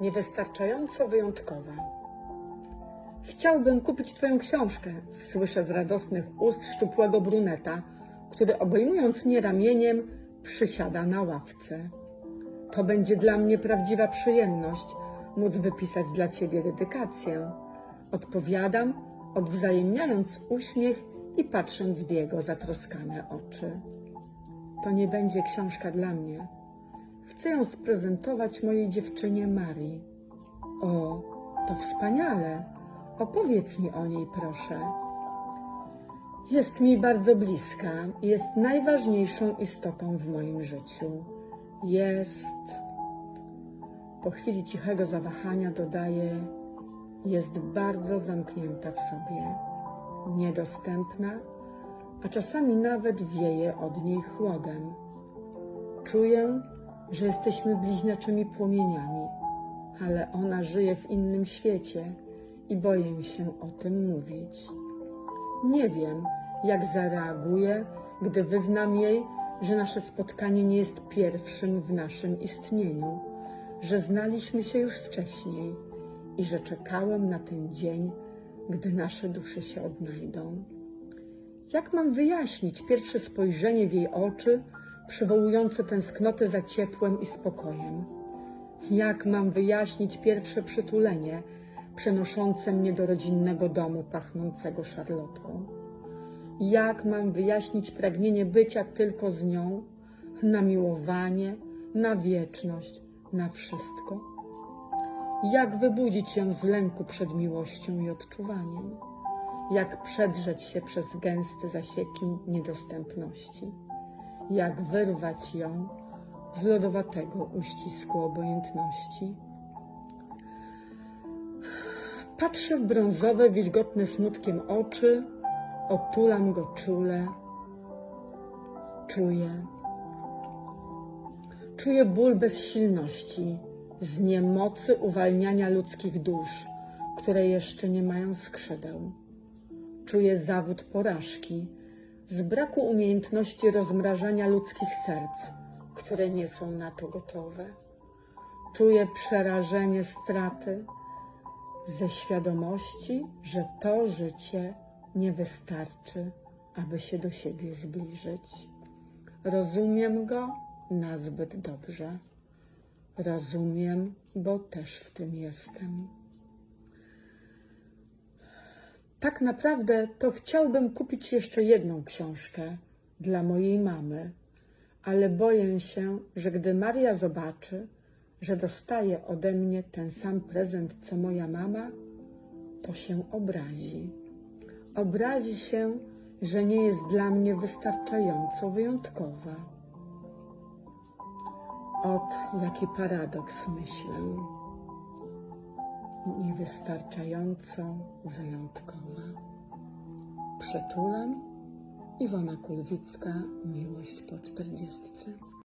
niewystarczająco wyjątkowa. Chciałbym kupić Twoją książkę, słyszę z radosnych ust szczupłego bruneta, który obejmując mnie ramieniem, przysiada na ławce. To będzie dla mnie prawdziwa przyjemność móc wypisać dla Ciebie dedykację. Odpowiadam, odwzajemniając uśmiech i patrząc w jego zatroskane oczy. To nie będzie książka dla mnie. Chcę ją sprezentować mojej dziewczynie Marii. O, to wspaniale. Opowiedz mi o niej, proszę. Jest mi bardzo bliska, jest najważniejszą istotą w moim życiu. Jest. Po chwili cichego zawahania dodaje: Jest bardzo zamknięta w sobie, niedostępna, a czasami nawet wieje od niej chłodem. Czuję, że jesteśmy bliźniaczymi płomieniami, ale ona żyje w innym świecie i boję się o tym mówić. Nie wiem, jak zareaguje, gdy wyznam jej, że nasze spotkanie nie jest pierwszym w naszym istnieniu, że znaliśmy się już wcześniej i że czekałem na ten dzień, gdy nasze dusze się odnajdą. Jak mam wyjaśnić pierwsze spojrzenie w jej oczy, przywołujące tęsknotę za ciepłem i spokojem? Jak mam wyjaśnić pierwsze przytulenie, przenoszące mnie do rodzinnego domu pachnącego szarlotką? Jak mam wyjaśnić pragnienie bycia tylko z nią, na miłowanie, na wieczność, na wszystko? Jak wybudzić ją z lęku przed miłością i odczuwaniem? Jak przedrzeć się przez gęste zasieki niedostępności? Jak wyrwać ją z lodowatego uścisku obojętności? Patrzę w brązowe, wilgotne smutkiem oczy, otulam go czule, czuję. Czuję ból bezsilności, z niemocy uwalniania ludzkich dusz, które jeszcze nie mają skrzydeł. Czuję zawód porażki, z braku umiejętności rozmrażania ludzkich serc, które nie są na to gotowe. Czuję przerażenie straty, ze świadomości, że to życie nie wystarczy, aby się do siebie zbliżyć. Rozumiem go nazbyt dobrze. Rozumiem, bo też w tym jestem. Tak naprawdę to chciałbym kupić jeszcze jedną książkę dla mojej mamy, ale boję się, że gdy Maria zobaczy, że dostaje ode mnie ten sam prezent co moja mama, to się obrazi. Obrazi się, że nie jest dla mnie wystarczająco wyjątkowa. Ot, jaki paradoks myślę. Niewystarczająco wyjątkowa. Przytulam Iwona Kulwicka, Miłość po czterdziestce.